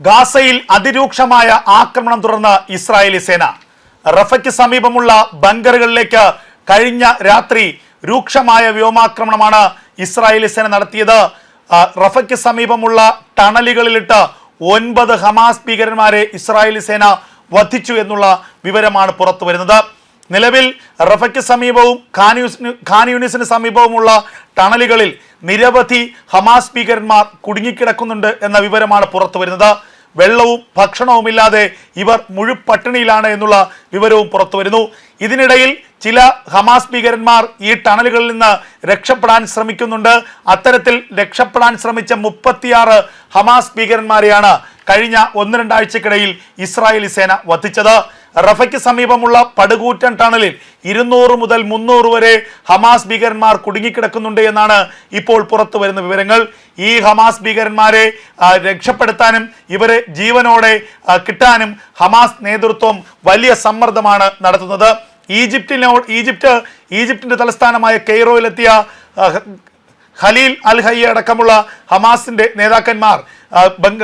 ഗാസയിൽ അതിരൂക്ഷമായ ആക്രമണം തുടർന്ന് ഇസ്രായേലി സേന. റഫയ്ക്ക് സമീപമുള്ള ബങ്കറുകളിലേക്ക് കഴിഞ്ഞ രാത്രി രൂക്ഷമായ വ്യോമാക്രമണമാണ് ഇസ്രായേലി സേന നടത്തിയത്. റഫയ്ക്ക് സമീപമുള്ള ടണലുകളിലിട്ട് ഒൻപത് ഹമാസ് ഭീകരന്മാരെ ഇസ്രായേലി സേന വധിച്ചു എന്നുള്ള വിവരമാണ് പുറത്തു വരുന്നത് നിലവിൽ റഫയ്ക്ക് സമീപവും ഖാൻ ഖാൻ യൂണിസിന് സമീപവുമുള്ള ടണലുകളിൽ നിരവധി ഹമാസ് ഭീകരന്മാർ കുടുങ്ങിക്കിടക്കുന്നുണ്ട് എന്ന വിവരമാണ് പുറത്തു വരുന്നത്. വെള്ളവും ഭക്ഷണവുമില്ലാതെ ഇവർ മുഴുപട്ടിണിയിലാണ് എന്നുള്ള വിവരവും പുറത്തു വരുന്നു. ഇതിനിടയിൽ ചില ഹമാസ് ഭീകരന്മാർ ഈ ടണലുകളിൽ നിന്ന് രക്ഷപ്പെടാൻ ശ്രമിക്കുന്നുണ്ട്. അത്തരത്തിൽ രക്ഷപ്പെടാൻ ശ്രമിച്ച മുപ്പത്തിയാറ് ഹമാസ് ഭീകരന്മാരെയാണ് കഴിഞ്ഞ ഒന്ന് രണ്ടാഴ്ചക്കിടയിൽ ഇസ്രായേലി സേന വധിച്ചത്. റഫയ്ക്ക് സമീപമുള്ള പടുകൂറ്റൻ ടണലിൽ ഇരുന്നൂറ് മുതൽ മുന്നൂറ് വരെ ഹമാസ് ഭീകരന്മാർ കുടുങ്ങിക്കിടക്കുന്നുണ്ട് എന്നാണ് ഇപ്പോൾ പുറത്തു വരുന്ന വിവരങ്ങൾ. ഈ ഹമാസ് ഭീകരന്മാരെ രക്ഷപ്പെടുത്താനും ഇവരെ ജീവനോടെ കിട്ടാനും ഹമാസ് നേതൃത്വം വലിയ സമ്മർദ്ദമാണ് നടത്തുന്നത്. ഈജിപ്തിനോട് ഈജിപ്റ്റ് ഈജിപ്തിന്റെ തലസ്ഥാനമായ കെയ്റോയിലെത്തിയ ഖലീൽ അൽ ഹയ്യ അടക്കമുള്ള ഹമാസിന്റെ നേതാക്കന്മാർ ബംഗ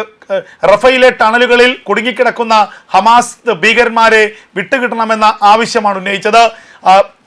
റഫയിലെ ടണലുകളിൽ കുടുങ്ങിക്കിടക്കുന്ന ഹമാസ് ഭീകരന്മാരെ വിട്ടുകിട്ടണമെന്ന ആവശ്യമാണ് ഉന്നയിച്ചത്.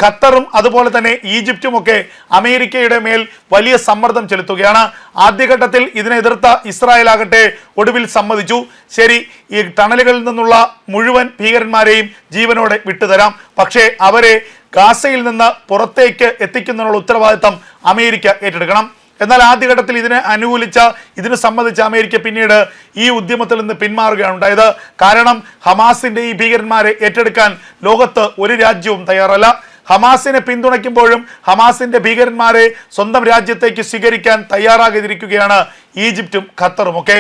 ഖത്തറും അതുപോലെ തന്നെ ഈജിപ്തും ഒക്കെ അമേരിക്കയുടെ മേൽ വലിയ സമ്മർദ്ദം ചെലുത്തുകയാണ്. ആദ്യഘട്ടത്തിൽ ഇതിനെ എതിർത്ത ഇസ്രായേൽ ആകട്ടെ ഒടുവിൽ സമ്മതിച്ചു. ശരി ഈ ടണലുകളിൽ നിന്നുള്ള മുഴുവൻ ഭീകരന്മാരെയും ജീവനോടെ വിട്ടുതരാം. പക്ഷേ അവരെ ഗാസയിൽ നിന്ന് പുറത്തേക്ക് എത്തിക്കുന്നതിനുള്ള ഉത്തരവാദിത്തം അമേരിക്ക ഏറ്റെടുക്കണം. എന്നാൽ ആദ്യഘട്ടത്തിൽ ഇതിനെ അനുകൂലിച്ച ഇതിന് സമ്മതിച്ച അമേരിക്ക പിന്നീട് ഈ ഉദ്യമത്തിൽ നിന്ന് പിന്മാറുകയാണ് ഉണ്ടായത്. കാരണം ഹമാസിന്റെ ഈ ഭീകരന്മാരെ ഏറ്റെടുക്കാൻ ലോകത്ത് ഒരു രാജ്യവും തയ്യാറല്ല. ഹമാസിനെ പിന്തുണയ്ക്കുമ്പോഴും ഹമാസിന്റെ ഭീകരന്മാരെ സ്വന്തം രാജ്യത്തേക്ക് സ്വീകരിക്കാൻ തയ്യാറാകാതിരിക്കുകയാണ് ഈജിപ്തും ഖത്തറും ഒക്കെ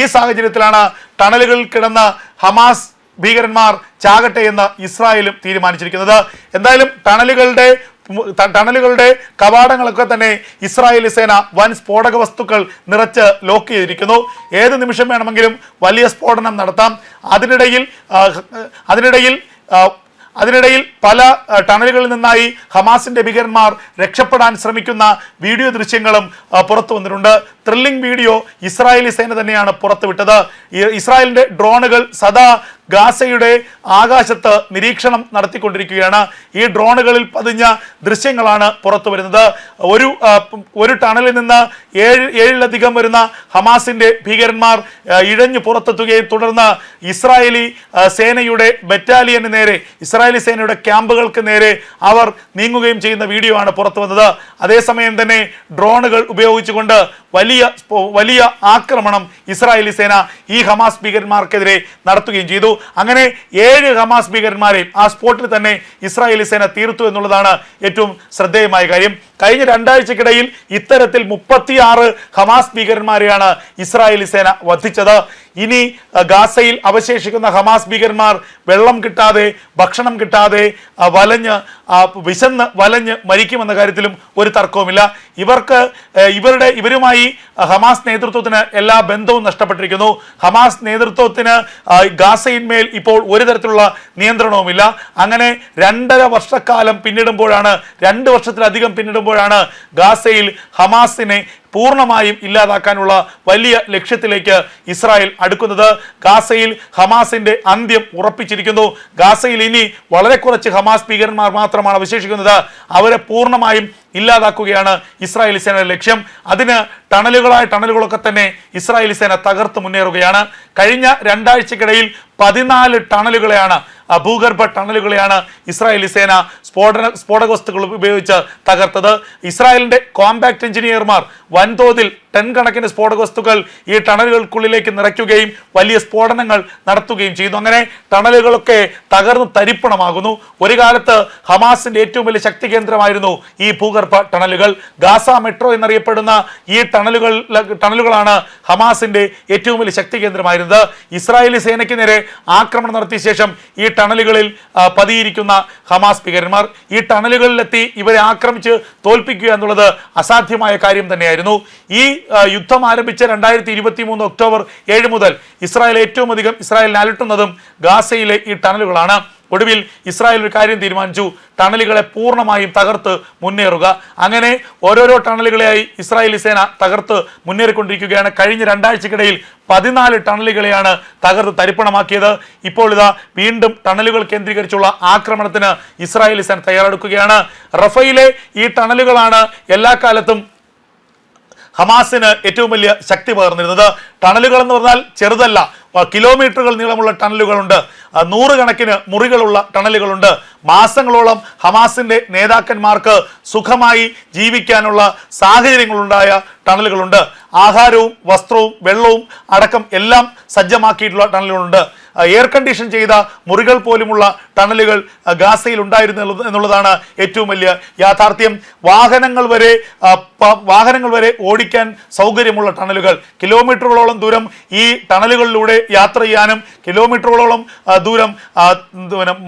ഈ സാഹചര്യത്തിലാണ് ടണലുകളിൽ കിടന്ന ഹമാസ് ഭീകരന്മാർ ചാകട്ടെ എന്ന് ഇസ്രായേലും തീരുമാനിച്ചിരിക്കുന്നത്. എന്തായാലും ടണലുകളുടെ ടണലുകളുടെ കവാടങ്ങളൊക്കെ തന്നെ ഇസ്രായേലി സേന വൻ സ്ഫോടക വസ്തുക്കൾ നിറച്ച് ലോക്ക് ചെയ്തിരിക്കുന്നു. ഏത് നിമിഷം വേണമെങ്കിലും വലിയ സ്ഫോടനം നടത്താം. അതിനിടയിൽ അതിനിടയിൽ അതിനിടയിൽ പല ടണലുകളിൽ നിന്നായി ഹമാസിന്റെ ഭീകരന്മാർ രക്ഷപ്പെടാൻ ശ്രമിക്കുന്ന വീഡിയോ ദൃശ്യങ്ങളും പുറത്തു വന്നിട്ടുണ്ട്. ത്രില്ലിംഗ് വീഡിയോ ഇസ്രായേലി സേന തന്നെയാണ് പുറത്തുവിട്ടത്. ഇസ്രായേലിന്റെ ഡ്രോണുകൾ സദാ ഗാസയുടെ ആകാശത്ത് നിരീക്ഷണം നടത്തിക്കൊണ്ടിരിക്കുകയാണ്. ഈ ഡ്രോണുകളിൽ പതിഞ്ഞ ദൃശ്യങ്ങളാണ് പുറത്തു വരുന്നത് ഒരു ഒരു ടണലിൽ നിന്ന് ഏഴ് ഏഴിലധികം വരുന്ന ഹമാസിന്റെ ഭീകരന്മാർ ഇഴഞ്ഞു പുറത്തെത്തുകയും തുടർന്ന് ഇസ്രായേലി സേനയുടെ ബറ്റാലിയന് നേരെ ഇസ്രായേലി സേനയുടെ ക്യാമ്പുകൾക്ക് നേരെ അവർ നീങ്ങുകയും ചെയ്യുന്ന വീഡിയോ ആണ് പുറത്തു വന്നത് അതേസമയം തന്നെ ഡ്രോണുകൾ ഉപയോഗിച്ചുകൊണ്ട് വലിയ സ്പോ- വലിയ ആക്രമണം ഇസ്രായേലി സേന ഈ ഹമാസ് ഭീകരന്മാർക്കെതിരെ നടത്തുകയും ചെയ്തു. അങ്ങനെ ഏഴ് ഹമാസ് ഭീകരന്മാരെയും ആ സ്പോട്ടിൽ തന്നെ ഇസ്രായേലി സേന തീർത്തു എന്നുള്ളതാണ് ഏറ്റവും ശ്രദ്ധേയമായ കാര്യം. കഴിഞ്ഞ രണ്ടാഴ്ചക്കിടയിൽ ഇത്തരത്തിൽ മുപ്പത്തിയാറ് ഹമാസ് ഭീകരന്മാരെയാണ് ഇസ്രായേലി സേന വധിച്ചത്. ഇനി ഗാസയിൽ അവശേഷിക്കുന്ന ഹമാസ് ഭീകരന്മാർ വെള്ളം കിട്ടാതെ ഭക്ഷണം കിട്ടാതെ വലഞ്ഞ് വിശന്ന് വലഞ്ഞ് മരിക്കുമെന്ന കാര്യത്തിലും ഒരു തർക്കവുമില്ല. ഇവർക്ക് ഇവരുടെ ഇവരുമായി ഹമാസ് നേതൃത്വത്തിന് എല്ലാ ബന്ധവും നഷ്ടപ്പെട്ടിരിക്കുന്നു. ഹമാസ് നേതൃത്വത്തിന് ഗാസയിന്മേൽ ഇപ്പോൾ ഒരു തരത്തിലുള്ള നിയന്ത്രണവുമില്ല. അങ്ങനെ രണ്ടര വർഷക്കാലം പിന്നിടുമ്പോഴാണ് രണ്ട് വർഷത്തിലധികം പിന്നിടുമ്പോഴാണ് ഗാസയിൽ ഹമാസിനെ പൂർണമായും ഇല്ലാതാക്കാനുള്ള വലിയ ലക്ഷ്യത്തിലേക്ക് ഇസ്രായേൽ അടുക്കുന്നത്. ഗാസയിൽ ഹമാസിന്റെ അന്ത്യം ഉറപ്പിച്ചിരിക്കുന്നു. ഗാസയിൽ ഇനി വളരെ കുറച്ച് ഹമാസ് ഭീകരന്മാർ മാത്രമാണ് അവശേഷിക്കുന്നത്. അവരെ പൂർണമായും ഇല്ലാതാക്കുകയാണ് ഇസ്രായേലി സേനയുടെ ലക്ഷ്യം. അതിന് ടണലുകളായ ടണലുകളൊക്കെ തന്നെ ഇസ്രായേലി സേന തകർത്ത് മുന്നേറുകയാണ്. കഴിഞ്ഞ രണ്ടാഴ്ചക്കിടയിൽ പതിനാല് ടണലുകളെയാണ് ഭൂഗർഭ ടണലുകളെയാണ് ഇസ്രായേലി സേന സ്ഫോടന സ്ഫോടക വസ്തുക്കൾ ഉപയോഗിച്ച് തകർത്തത്. ഇസ്രായേലിന്റെ കോമ്പാക്ട് എഞ്ചിനീയർമാർ വൻതോതിൽ ടൺ കണക്കിന് സ്ഫോടക വസ്തുക്കൾ ഈ ടണലുകൾക്കുള്ളിലേക്ക് നിറയ്ക്കുകയും വലിയ സ്ഫോടനങ്ങൾ നടത്തുകയും ചെയ്യുന്നു അങ്ങനെ ടണലുകളൊക്കെ തകർന്ന് തരിപ്പണമാകുന്നു. ഒരു കാലത്ത് ഹമാസിന്റെ ഏറ്റവും വലിയ ശക്തി കേന്ദ്രമായിരുന്നു ഈ ഭൂഗർഭ ടണലുകൾ. ഗാസ മെട്രോ എന്നറിയപ്പെടുന്ന ഈ ടണലുകൾ ടണലുകളാണ് ഹമാസിന്റെ ഏറ്റവും വലിയ ശക്തി കേന്ദ്രമായിരുന്നത്. ഇസ്രായേലി സേനയ്ക്ക് നേരെ ആക്രമണം നടത്തിയ ശേഷം ഈ ടണലുകളിൽ പതിയിരിക്കുന്ന ഹമാസ് ഭീകരന്മാർ ഈ ടണലുകളിലെത്തി ഇവരെ ആക്രമിച്ച് തോൽപ്പിക്കുക എന്നുള്ളത് അസാധ്യമായ കാര്യം തന്നെയായിരുന്നു. ഈ യുദ്ധം ആരംഭിച്ച രണ്ടായിരത്തി ഇരുപത്തി മൂന്ന് ഒക്ടോബർ ഏഴ് മുതൽ ഇസ്രായേൽ ഏറ്റവും അധികം ഇസ്രായേലിനെ അലട്ടുന്നതും ഗാസയിലെ ഈ ടണലുകളാണ്. ഒടുവിൽ ഇസ്രായേൽ ഒരു കാര്യം തീരുമാനിച്ചു. ടണലുകളെ പൂർണമായും തകർത്ത് മുന്നേറുക. അങ്ങനെ ഓരോരോ ടണലുകളെയായി ഇസ്രായേലി സേന തകർത്ത് മുന്നേറിക്കൊണ്ടിരിക്കുകയാണ്. കഴിഞ്ഞ രണ്ടാഴ്ചക്കിടയിൽ പതിനാല് ടണലുകളെയാണ് തകർത്ത് തരിപ്പണമാക്കിയത്. ഇപ്പോൾ ഇതാ വീണ്ടും ടണലുകൾ കേന്ദ്രീകരിച്ചുള്ള ആക്രമണത്തിന് ഇസ്രായേലി സേന തയ്യാറെടുക്കുകയാണ്. റഫയിലെ ഈ ടണലുകളാണ് എല്ലാ കാലത്തും ഹമാസിന് ഏറ്റവും വലിയ ശക്തി പകർന്നിരുന്നത് ടണലുകൾ എന്ന് പറഞ്ഞാൽ ചെറുതല്ല കിലോമീറ്ററുകൾ നീളമുള്ള ടണലുകളുണ്ട്. നൂറുകണക്കിന് മുറികളുള്ള ടണലുകളുണ്ട്. മാസങ്ങളോളം ഹമാസിന്റെ നേതാക്കന്മാർക്ക് സുഖമായി ജീവിക്കാനുള്ള സാഹചര്യങ്ങളുണ്ടായ ടണലുകളുണ്ട്. ആഹാരവും വസ്ത്രവും വെള്ളവും അടക്കം എല്ലാം സജ്ജമാക്കിയിട്ടുള്ള ടണലുകളുണ്ട്. എയർ കണ്ടീഷൻ ചെയ്ത മുറികൾ പോലുമുള്ള ടണലുകൾ ഗാസയിൽ ഉണ്ടായിരുന്നു എന്നുള്ളതാണ് ഏറ്റവും വലിയ യാഥാർത്ഥ്യം. വാഹനങ്ങൾ വരെ വാഹനങ്ങൾ വരെ ഓടിക്കാൻ സൗകര്യമുള്ള ടണലുകൾ. കിലോമീറ്ററുകളോളം ദൂരം ഈ ടണലുകളിലൂടെ യാത്ര ചെയ്യാനും കിലോമീറ്ററുകളോളം ദൂരം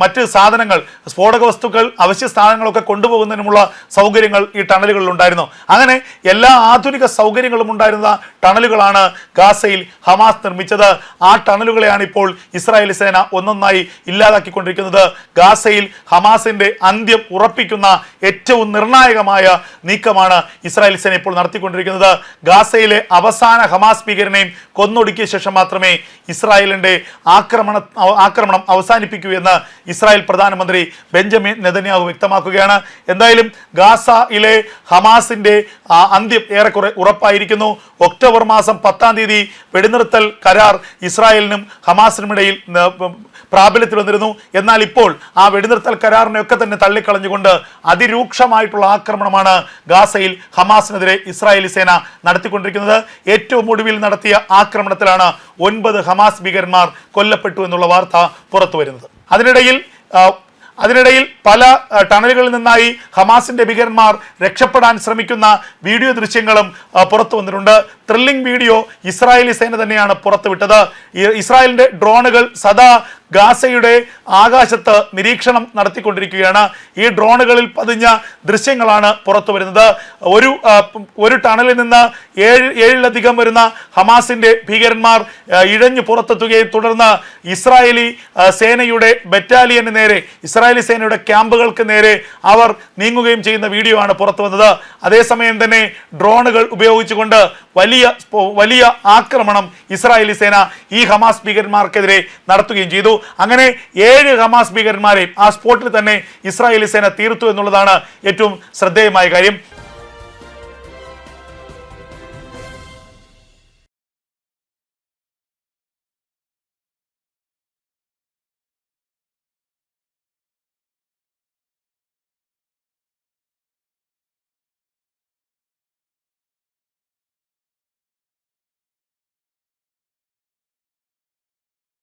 മറ്റ് സാധനങ്ങൾ സ്ഫോടക വസ്തുക്കൾ അവശ്യ സാധനങ്ങളൊക്കെ കൊണ്ടുപോകുന്നതിനുമുള്ള സൗകര്യങ്ങൾ ഈ ടണലുകളിൽ ഉണ്ടായിരുന്നു. അങ്ങനെ എല്ലാ ആധുനിക സൗകര്യങ്ങളും ഉണ്ടായിരുന്ന ടണലുകളാണ് ഗാസയിൽ ഹമാസ് നിർമ്മിച്ചത്. ആ ടണലുകളെയാണ് ഇപ്പോൾ ഇസ്രായേലി സേന ഒന്നൊന്നായി ഇല്ലാതാക്കിക്കൊണ്ടിരിക്കുന്നത്. ഗാസയിൽ ഹമാസിന്റെ അന്ത്യം ഉറപ്പിക്കുന്ന ഏറ്റവും നിർണായകമായ നീക്കമാണ് ഇസ്രായേൽ സേന ഇപ്പോൾ നടത്തിക്കൊണ്ടിരിക്കുന്നത്. ഗാസയിലെ അവസാന ഹമാസ് ഭീകരനെയും കൊന്നൊടുക്കിയ ശേഷം മാത്രമേ ഇസ്രായേലിന്റെ ആക്രമണ ആക്രമണം അവസാനിപ്പിക്കൂ എന്ന് ഇസ്രായേൽ പ്രധാനമന്ത്രി ബെഞ്ചമിൻ നെതന്യാഹു വ്യക്തമാക്കുകയാണ്. എന്തായാലും ഗാസയിലെ ഹമാസിന്റെ അന്ത്യം ഏറെക്കുറെ ഉറപ്പായിരിക്കുന്നു. ഒക്ടോബർ മാസം പത്താം തീയതി വെടിനിർത്തൽ കരാർ ഇസ്രായേലിനും ഹമാസിനുമിടയിൽ പ്രാബല്യത്തിൽ വന്നിരുന്നു എന്നാൽ ഇപ്പോൾ ആ വെടിനിർത്തൽ കരാറിനെ ഒക്കെ തന്നെ തള്ളിക്കളഞ്ഞുകൊണ്ട് അതിരൂക്ഷമായിട്ടുള്ള ആക്രമണമാണ് ഗാസയിൽ ഹമാസിനെതിരെ ഇസ്രായേലി സേന നടത്തിക്കൊണ്ടിരിക്കുന്നത്. ഏറ്റവും ഒടുവിൽ നടത്തിയ ആക്രമണത്തിലാണ് ഒൻപത് ഹമാസ് ഭീകരന്മാർ കൊല്ലപ്പെട്ടു എന്നുള്ള വാർത്ത പുറത്തു വരുന്നത്. അതിനിടയിൽ അതിനിടയിൽ പല ടണലുകളിൽ നിന്നായി ഹമാസിന്റെ ഭീകരന്മാർ രക്ഷപ്പെടാൻ ശ്രമിക്കുന്ന വീഡിയോ ദൃശ്യങ്ങളും പുറത്തു വന്നിട്ടുണ്ട്. ത്രില്ലിംഗ് വീഡിയോ ഇസ്രായേലി സേന തന്നെയാണ് പുറത്തുവിട്ടത്. ഇസ്രായേലിന്റെ ഡ്രോണുകൾ സദാ ഗാസയുടെ ആകാശത്ത് നിരീക്ഷണം നടത്തിക്കൊണ്ടിരിക്കുകയാണ്. ഈ ഡ്രോണുകളിൽ പതിഞ്ഞ ദൃശ്യങ്ങളാണ് പുറത്തു വരുന്നത്. ഒരു ഒരു ടണലിൽ നിന്ന് ഏഴ് ഏഴിലധികം വരുന്ന ഹമാസിന്റെ ഭീകരന്മാർ ഇഴഞ്ഞു പുറത്തെത്തുകയും തുടർന്ന് ഇസ്രായേലി സേനയുടെ ബറ്റാലിയന് നേരെ ഇസ്രായേലി സേനയുടെ ക്യാമ്പുകൾക്ക് നേരെ അവർ നീങ്ങുകയും ചെയ്യുന്ന വീഡിയോ ആണ് പുറത്തു വന്നത്. അതേസമയം തന്നെ ഡ്രോണുകൾ ഉപയോഗിച്ചുകൊണ്ട് വലിയ വലിയ ആക്രമണം ഇസ്രായേലി സേന ഈ ഹമാസ് ഭീകരന്മാർക്കെതിരെ നടത്തുകയും ചെയ്തു. അങ്ങനെ ഏഴ് ഹമാസ് ഭീകരന്മാരെയും ആ സ്പോട്ടിൽ തന്നെ ഇസ്രായേലി സേന തീർത്തു എന്നുള്ളതാണ് ഏറ്റവും ശ്രദ്ധേയമായ കാര്യം.